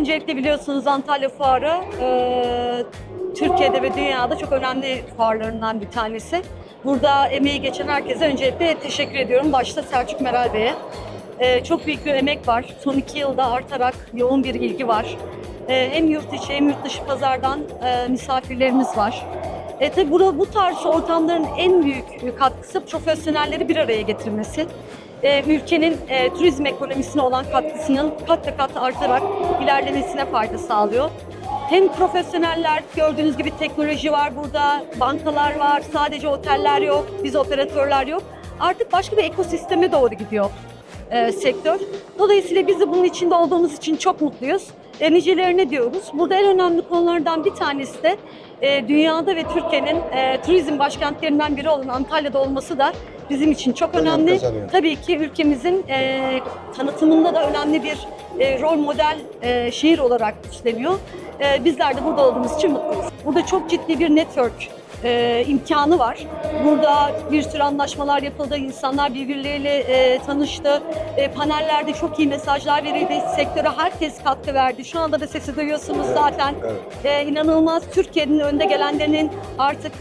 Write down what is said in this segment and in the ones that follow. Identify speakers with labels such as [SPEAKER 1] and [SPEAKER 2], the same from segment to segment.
[SPEAKER 1] Öncelikle biliyorsunuz Antalya Fuarı e, Türkiye'de ve dünyada çok önemli fuarlarından bir tanesi. Burada emeği geçen herkese öncelikle teşekkür ediyorum. Başta Selçuk Meral Bey'e. E, çok büyük bir emek var. Son iki yılda artarak yoğun bir ilgi var. E, hem yurt içi hem yurt dışı pazardan e, misafirlerimiz var. E, tabii burada bu tarz ortamların en büyük katkısı profesyonelleri bir araya getirmesi. E, ülkenin e, turizm ekonomisine olan katkısının kat kat artarak ilerlemesine fayda sağlıyor. Hem profesyoneller, gördüğünüz gibi teknoloji var burada, bankalar var, sadece oteller yok, biz operatörler yok. Artık başka bir ekosisteme doğru gidiyor e, sektör. Dolayısıyla biz de bunun içinde olduğumuz için çok mutluyuz. E, nicelerine diyoruz. Burada en önemli konulardan bir tanesi de e, dünyada ve Türkiye'nin e, turizm başkentlerinden biri olan Antalya'da olması da bizim için çok
[SPEAKER 2] Önem
[SPEAKER 1] önemli.
[SPEAKER 2] kazanıyor.
[SPEAKER 1] Tabii ki ülkemizin e, tanıtımında da önemli bir e, rol model e, şehir olarak üstleniyor. E, bizler de burada olduğumuz için mutluyuz. Burada çok ciddi bir network e, imkanı var. Burada bir sürü anlaşmalar yapıldı, insanlar birbirleriyle e, tanıştı. E, panellerde çok iyi mesajlar verildi, sektöre herkes katkı verdi. Şu anda da sesi duyuyorsunuz zaten.
[SPEAKER 2] evet.
[SPEAKER 1] E, inanılmaz Türkiye'nin önde gelenlerinin artık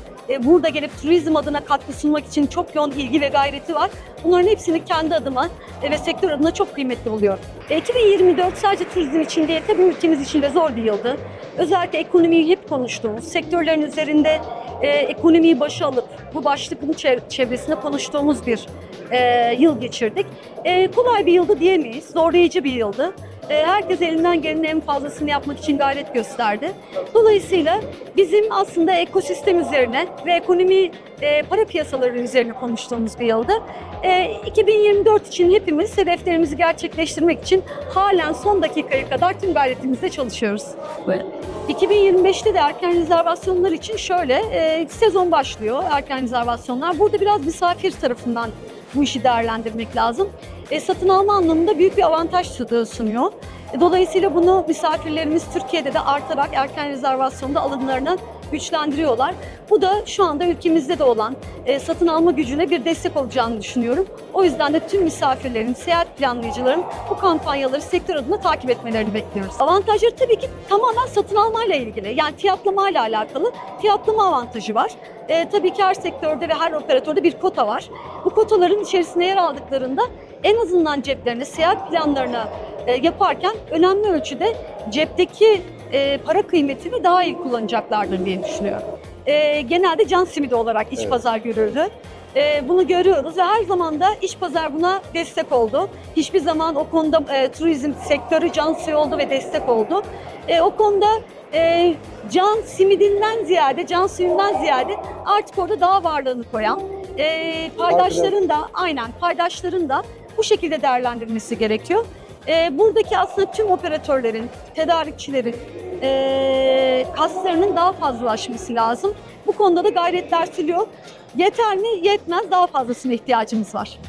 [SPEAKER 1] burada gelip turizm adına katkı sunmak için çok yoğun ilgi ve gayreti var. Bunların hepsini kendi adıma e, ve sektör adına çok kıymetli buluyorum. E, 2024 sadece turizm için değil, tabii ülkemiz için de zor bir yıldı. Özellikle ekonomiyi hep konuştuğumuz, sektörlerin üzerinde e, ekonomiyi başa alıp bu başlıkın çev- çevresinde konuştuğumuz bir e, yıl geçirdik. E, kolay bir yıldı diyemeyiz, zorlayıcı bir yıldı. E, herkes elinden gelenin en fazlasını yapmak için gayret gösterdi. Dolayısıyla bizim aslında ekosistem üzerine ve ekonomi e, para piyasaları üzerine konuştuğumuz bir yıldı. E, 2024 için hepimiz hedeflerimizi gerçekleştirmek için halen son dakikaya kadar tüm gayretimizle çalışıyoruz. 2025'te de erken rezervasyonlar için şöyle e, sezon başlıyor erken rezervasyonlar. Burada biraz misafir tarafından bu işi değerlendirmek lazım. E, satın alma anlamında büyük bir avantaj sunuyor. Dolayısıyla bunu misafirlerimiz Türkiye'de de artarak erken rezervasyonda alımlarını güçlendiriyorlar. Bu da şu anda ülkemizde de olan e, satın alma gücüne bir destek olacağını düşünüyorum. O yüzden de tüm misafirlerin, seyahat planlayıcıların bu kampanyaları sektör adına takip etmelerini bekliyoruz. Avantajları tabii ki tamamen satın almayla ilgili. Yani fiyatlamayla alakalı fiyatlama avantajı var. E, tabii ki her sektörde ve her operatörde bir kota var. Bu kotaların içerisinde yer aldıklarında en azından ceplerine, seyahat planlarını e, yaparken önemli ölçüde cepteki e, para kıymetini daha iyi kullanacaklardır diye düşünüyorum. E, genelde can simidi olarak iç
[SPEAKER 2] Evet.
[SPEAKER 1] pazar görüldü. E, bunu görüyoruz ve her zaman da iç pazar buna destek oldu. Hiçbir zaman o konuda e, turizm sektörü can suyu oldu ve destek oldu. E, o konuda e, can simidinden ziyade, can suyundan ziyade artık orada daha varlığını koyan, e, paydaşların da aynen paydaşların da bu şekilde değerlendirmesi gerekiyor. E, buradaki aslında tüm operatörlerin, tedarikçilerin e, kaslarının daha fazlalaşması lazım. Bu konuda da gayretler sürüyor. Yeter mi? Yetmez. Daha fazlasına ihtiyacımız var.